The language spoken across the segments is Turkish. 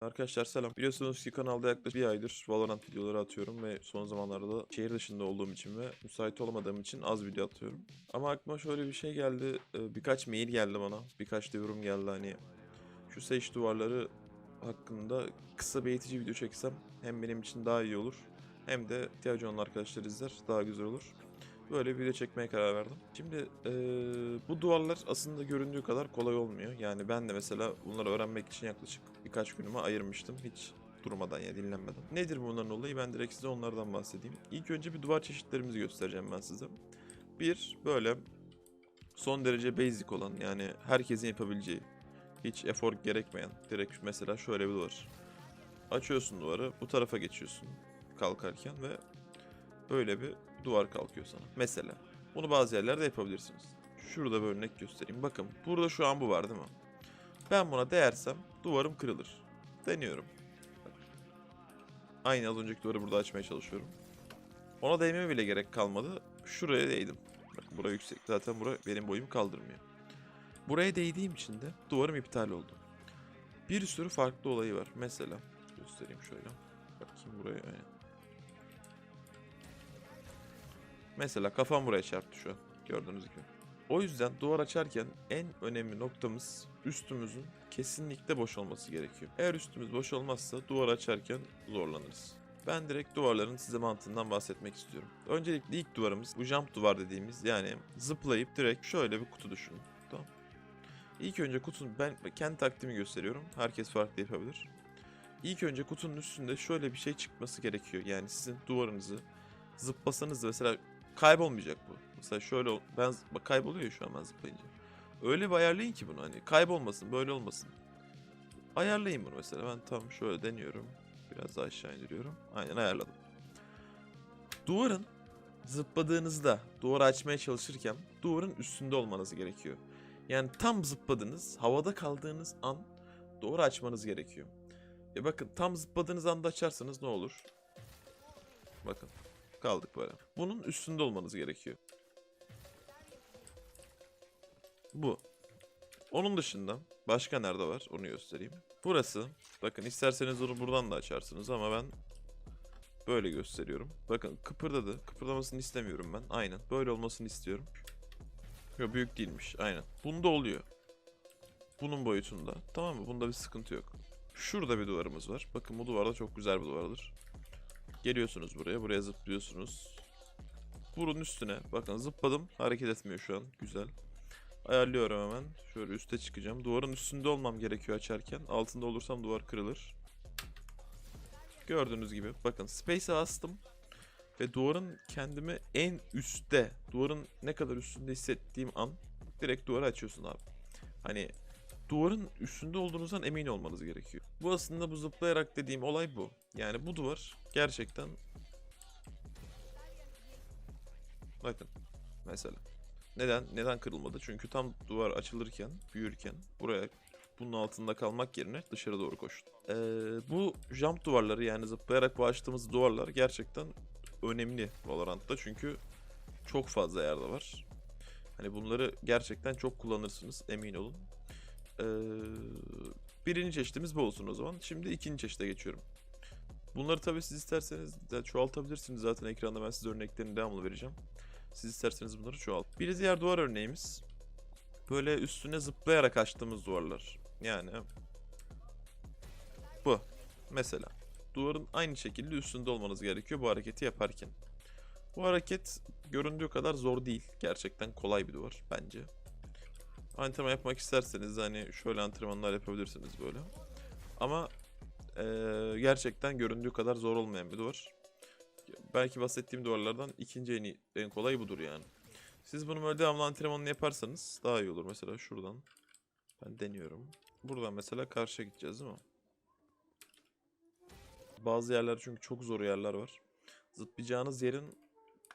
Arkadaşlar selam. Biliyorsunuz ki kanalda yaklaşık bir aydır Valorant videoları atıyorum ve son zamanlarda da şehir dışında olduğum için ve müsait olamadığım için az video atıyorum. Ama aklıma şöyle bir şey geldi. Ee, Birkaç mail geldi bana. Birkaç da yorum geldi hani. Şu Sage duvarları hakkında kısa bir eğitici video çeksem hem benim için daha iyi olur. Hem de ihtiyacı olan arkadaşlar izler. Daha güzel olur. Böyle bir video çekmeye karar verdim. Şimdi eee, bu duvarlar aslında göründüğü kadar kolay olmuyor. Yani ben de mesela bunları öğrenmek için yaklaşık birkaç günümü ayırmıştım. Hiç durmadan ya dinlenmeden. Nedir bunların olayı? Ben direkt size onlardan bahsedeyim. İlk önce bir duvar çeşitlerimizi göstereceğim ben size. Bir böyle son derece basic olan yani herkesin yapabileceği hiç efor gerekmeyen direkt mesela şöyle bir duvar. Açıyorsun duvarı bu tarafa geçiyorsun kalkarken ve böyle bir duvar kalkıyor sana. Mesela bunu bazı yerlerde yapabilirsiniz. Şurada bir örnek göstereyim. Bakın burada şu an bu var değil mi? Ben buna değersem duvarım kırılır. Deniyorum. Aynı az önceki duvarı burada açmaya çalışıyorum. Ona değmeme bile gerek kalmadı. Şuraya değdim. Bak buraya yüksek. Zaten bura benim boyumu kaldırmıyor. Buraya değdiğim için de duvarım iptal oldu. Bir sürü farklı olayı var. Mesela göstereyim şöyle. Bakayım buraya. Aynen. Mesela kafam buraya çarptı şu an. Gördüğünüz gibi. O yüzden duvar açarken en önemli noktamız üstümüzün kesinlikle boş olması gerekiyor. Eğer üstümüz boş olmazsa duvar açarken zorlanırız. Ben direkt duvarların size mantığından bahsetmek istiyorum. Öncelikle ilk duvarımız bu jump duvar dediğimiz yani zıplayıp direkt şöyle bir kutu düşünün. Tamam. İlk önce kutunun ben kendi taktiğimi gösteriyorum. Herkes farklı yapabilir. İlk önce kutunun üstünde şöyle bir şey çıkması gerekiyor. Yani sizin duvarınızı zıplasanız da mesela kaybolmayacak bu. Mesela şöyle ben bak kayboluyor ya şu an ben zıplayınca. Öyle bir ayarlayın ki bunu hani kaybolmasın böyle olmasın. Ayarlayın bunu mesela ben tam şöyle deniyorum. Biraz daha aşağı indiriyorum. Aynen ayarladım. Duvarın zıpladığınızda duvarı açmaya çalışırken duvarın üstünde olmanız gerekiyor. Yani tam zıpladınız havada kaldığınız an duvarı açmanız gerekiyor. E bakın tam zıpladığınız anda açarsanız ne olur? Bakın kaldık böyle. Bunun üstünde olmanız gerekiyor. Bu. Onun dışında başka nerede var onu göstereyim. Burası. Bakın isterseniz onu buradan da açarsınız ama ben böyle gösteriyorum. Bakın kıpırdadı. Kıpırdamasını istemiyorum ben. Aynen. Böyle olmasını istiyorum. Yok büyük değilmiş. Aynen. Bunda oluyor. Bunun boyutunda. Tamam mı? Bunda bir sıkıntı yok. Şurada bir duvarımız var. Bakın bu duvarda çok güzel bir duvardır. Geliyorsunuz buraya. Buraya zıplıyorsunuz. Burun üstüne. Bakın zıpladım. Hareket etmiyor şu an. Güzel. Ayarlıyorum hemen. Şöyle üste çıkacağım. Duvarın üstünde olmam gerekiyor açarken. Altında olursam duvar kırılır. Gördüğünüz gibi. Bakın space'e bastım. Ve duvarın kendimi en üstte, duvarın ne kadar üstünde hissettiğim an direkt duvarı açıyorsun abi. Hani duvarın üstünde olduğunuzdan emin olmanız gerekiyor. Bu aslında bu zıplayarak dediğim olay bu. Yani bu duvar gerçekten Bakın mesela neden neden kırılmadı? Çünkü tam duvar açılırken, büyürken buraya bunun altında kalmak yerine dışarı doğru koştu. Ee, bu jump duvarları yani zıplayarak bu açtığımız duvarlar gerçekten önemli Valorant'ta çünkü çok fazla yerde var. Hani bunları gerçekten çok kullanırsınız emin olun. Ee, birinci çeşitimiz bu olsun o zaman. Şimdi ikinci çeşite geçiyorum. Bunları tabii siz isterseniz de çoğaltabilirsiniz. Zaten ekranda ben size örneklerini devamlı vereceğim. Siz isterseniz bunları çoğalt. Bir diğer duvar örneğimiz. Böyle üstüne zıplayarak açtığımız duvarlar. Yani bu. Mesela. Duvarın aynı şekilde üstünde olmanız gerekiyor bu hareketi yaparken. Bu hareket göründüğü kadar zor değil. Gerçekten kolay bir duvar bence. Antrenman yapmak isterseniz hani şöyle antrenmanlar yapabilirsiniz böyle. Ama eee, gerçekten göründüğü kadar zor olmayan bir duvar. Belki bahsettiğim duvarlardan ikinci en, iyi, en kolay budur yani. Siz bunu böyle devamlı antrenmanını yaparsanız daha iyi olur. Mesela şuradan ben deniyorum. Buradan mesela karşıya gideceğiz değil mi? Bazı yerler çünkü çok zor yerler var. Zıplayacağınız yerin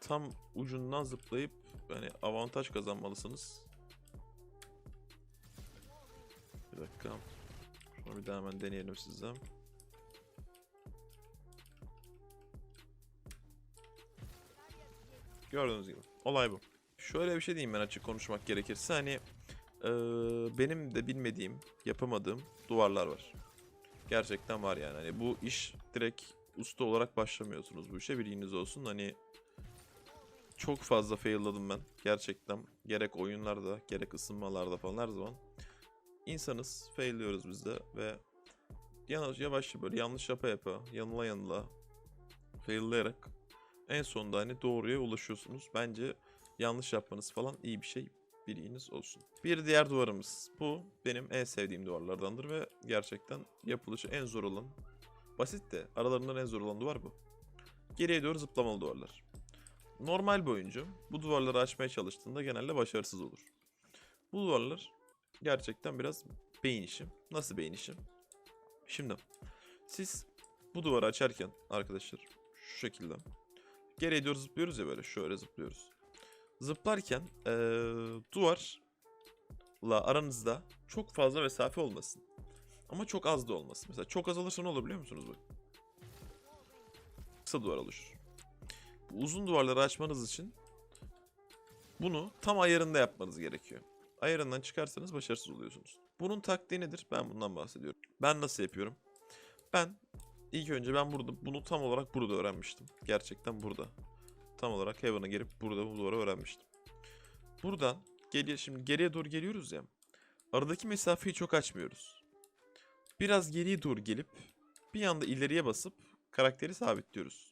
tam ucundan zıplayıp yani avantaj kazanmalısınız. Bir dakika. Şunu bir daha hemen deneyelim sizden. Gördüğünüz gibi. Olay bu. Şöyle bir şey diyeyim ben açık konuşmak gerekirse. Hani eee, benim de bilmediğim, yapamadığım duvarlar var. Gerçekten var yani. Hani bu iş direkt usta olarak başlamıyorsunuz bu işe bilginiz olsun. Hani çok fazla failladım ben. Gerçekten gerek oyunlarda gerek ısınmalarda falan her zaman. İnsanız. Failliyoruz biz de ve yavaş yavaş böyle yanlış yapa yapa yanıla yanıla faillayarak en sonunda hani doğruya ulaşıyorsunuz. Bence yanlış yapmanız falan iyi bir şey bilginiz olsun. Bir diğer duvarımız. Bu benim en sevdiğim duvarlardandır ve gerçekten yapılışı en zor olan, basit de aralarından en zor olan duvar bu. Geriye doğru zıplamalı duvarlar. Normal bir oyuncu bu duvarları açmaya çalıştığında genelde başarısız olur. Bu duvarlar gerçekten biraz beyin işi. Nasıl beyin işi? Şimdi siz bu duvarı açarken arkadaşlar şu şekilde geriye doğru zıplıyoruz ya böyle şöyle zıplıyoruz. Zıplarken eee duvarla aranızda çok fazla mesafe olmasın. Ama çok az da olmasın. Mesela çok az olursa ne olur biliyor musunuz bu? Kısa duvar oluşur. Bu uzun duvarları açmanız için bunu tam ayarında yapmanız gerekiyor. Ayarından çıkarsanız başarısız oluyorsunuz. Bunun taktiği nedir? Ben bundan bahsediyorum. Ben nasıl yapıyorum? Ben ilk önce ben burada bunu tam olarak burada öğrenmiştim. Gerçekten burada. Tam olarak Heaven'a girip burada bu duvarı öğrenmiştim. Buradan geriye şimdi geriye doğru geliyoruz ya. Aradaki mesafeyi çok açmıyoruz. Biraz geriye doğru gelip bir anda ileriye basıp karakteri sabitliyoruz.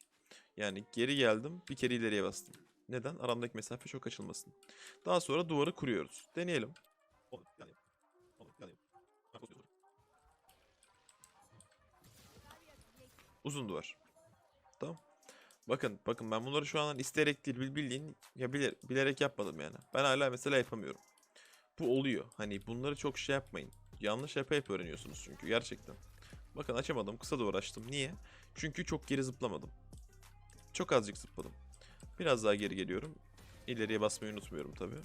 Yani geri geldim bir kere ileriye bastım. Neden? Aramdaki mesafe çok açılmasın. Daha sonra duvarı kuruyoruz. Deneyelim. Uzun duvar. Tamam. Bakın bakın ben bunları şu an isteyerek değil bil- bildiğin ya biler, bilerek yapmadım yani. Ben hala mesela yapamıyorum. Bu oluyor. Hani bunları çok şey yapmayın. Yanlış yapa yapa öğreniyorsunuz çünkü gerçekten. Bakın açamadım kısa duvar açtım. Niye? Çünkü çok geri zıplamadım. Çok azıcık zıpladım. Biraz daha geri geliyorum. İleriye basmayı unutmuyorum tabii.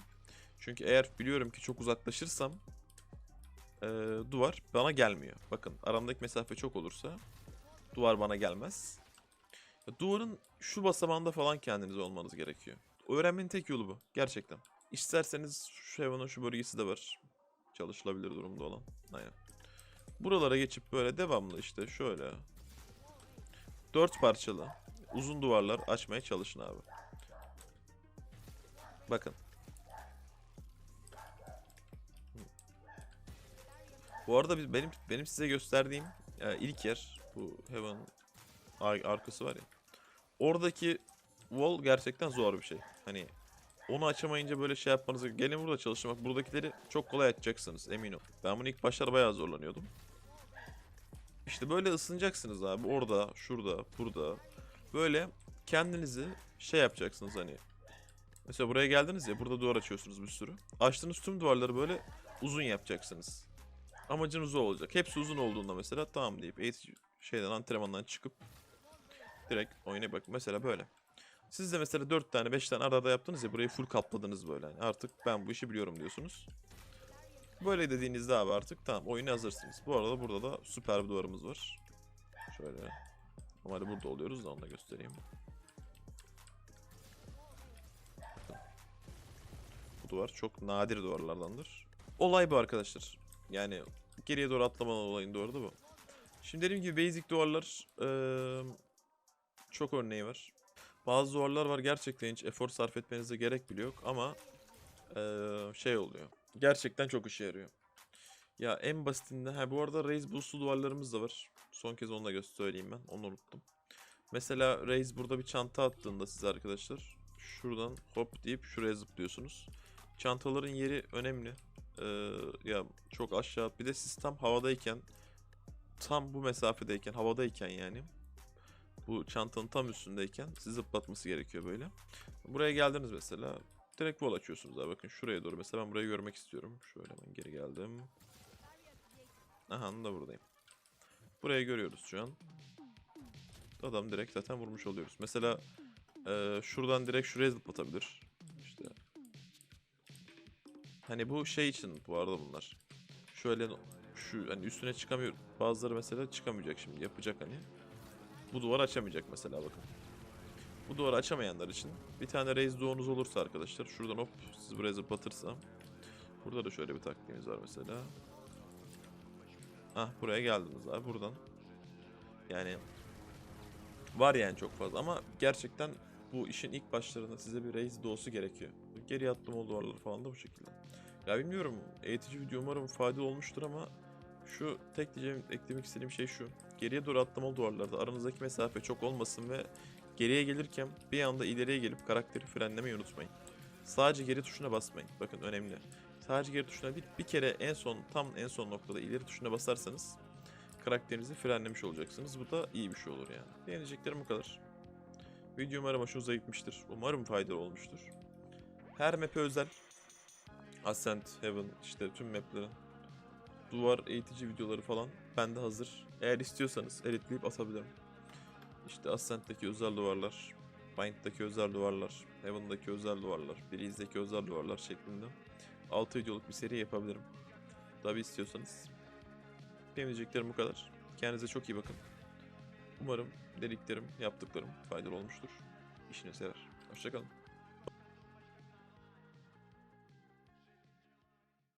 Çünkü eğer biliyorum ki çok uzaklaşırsam eee, duvar bana gelmiyor. Bakın aramdaki mesafe çok olursa duvar bana gelmez. Duvarın şu basamağında falan kendiniz olmanız gerekiyor. Öğrenmenin tek yolu bu. Gerçekten. İsterseniz şu hayvanın şu bölgesi de var. Çalışılabilir durumda olan. Aynen. Buralara geçip böyle devamlı işte şöyle. Dört parçalı uzun duvarlar açmaya çalışın abi. Bakın. Bu arada biz, benim benim size gösterdiğim e, ilk yer bu Heaven ar- arkası var ya. Oradaki wall gerçekten zor bir şey. Hani onu açamayınca böyle şey yapmanız gelin burada çalışın. Bak buradakileri çok kolay açacaksınız emin ol. Ben bunu ilk başlarda bayağı zorlanıyordum. İşte böyle ısınacaksınız abi orada, şurada, burada. Böyle kendinizi şey yapacaksınız hani. Mesela buraya geldiniz ya burada duvar açıyorsunuz bir sürü. Açtığınız tüm duvarları böyle uzun yapacaksınız. Amacınız o olacak. Hepsi uzun olduğunda mesela tamam deyip eğitici şeyden antrenmandan çıkıp direkt oyuna bak. Mesela böyle. Siz de mesela 4 tane 5 tane arada yaptınız ya burayı full kapladınız böyle. Yani artık ben bu işi biliyorum diyorsunuz. Böyle dediğinizde abi artık tamam oyuna hazırsınız. Bu arada burada da süper bir duvarımız var. Şöyle. Normalde burada oluyoruz da onu da göstereyim. Duvar çok nadir duvarlardandır. Olay bu arkadaşlar. Yani geriye doğru atlamalı olayın doğru da bu. Şimdi dediğim gibi basic duvarlar eee, çok örneği var. Bazı duvarlar var gerçekten hiç efor sarf etmenize gerek bile yok ama eee, şey oluyor. Gerçekten çok işe yarıyor. Ya en basitinden ha bu arada raise boostlu duvarlarımız da var. Son kez onu da göstereyim ben. Onu unuttum. Mesela raise burada bir çanta attığında size arkadaşlar şuradan hop deyip şuraya zıplıyorsunuz. Çantaların yeri önemli. Ee, ya çok aşağı bir de siz tam havadayken tam bu mesafedeyken havadayken yani bu çantanın tam üstündeyken sizi zıplatması gerekiyor böyle. Buraya geldiniz mesela direkt wall açıyorsunuz abi bakın şuraya doğru mesela ben burayı görmek istiyorum. Şöyle hemen geri geldim. Aha da buradayım. Burayı görüyoruz şu an. Adam direkt zaten vurmuş oluyoruz. Mesela eee, şuradan direkt şuraya zıplatabilir. Hani bu şey için bu arada bunlar. Şöyle şu hani üstüne çıkamıyor. Bazıları mesela çıkamayacak şimdi yapacak hani. Bu duvar açamayacak mesela bakın. Bu duvarı açamayanlar için bir tane raise doğunuz olursa arkadaşlar şuradan hop siz buraya zıplatırsa. Burada da şöyle bir taktiğimiz var mesela. Ah buraya geldiniz abi buradan. Yani var yani çok fazla ama gerçekten bu işin ilk başlarında size bir reis doğusu gerekiyor. Geri attım o duvarları falan da bu şekilde. Ya bilmiyorum eğitici video umarım faydalı olmuştur ama şu tek diyeceğim eklemek istediğim şey şu. Geriye doğru atlamalı duvarlarda aranızdaki mesafe çok olmasın ve geriye gelirken bir anda ileriye gelip karakteri frenlemeyi unutmayın. Sadece geri tuşuna basmayın. Bakın önemli. Sadece geri tuşuna bir, bir kere en son tam en son noktada ileri tuşuna basarsanız karakterinizi frenlemiş olacaksınız. Bu da iyi bir şey olur yani. Beğeneceklerim bu kadar. Video umarım hoşunuza gitmiştir. Umarım faydalı olmuştur. Her map'e özel Ascent, Heaven işte tüm map'lerin duvar eğitici videoları falan bende hazır. Eğer istiyorsanız editleyip atabilirim. İşte Ascent'teki özel duvarlar, Bind'daki özel duvarlar, Heaven'daki özel duvarlar, Breeze'deki özel duvarlar şeklinde 6 videoluk bir seri yapabilirim. Tabi istiyorsanız. Benim diyeceklerim bu kadar. Kendinize çok iyi bakın. Umarım dediklerim, yaptıklarım faydalı olmuştur. İşine sever. Hoşçakalın.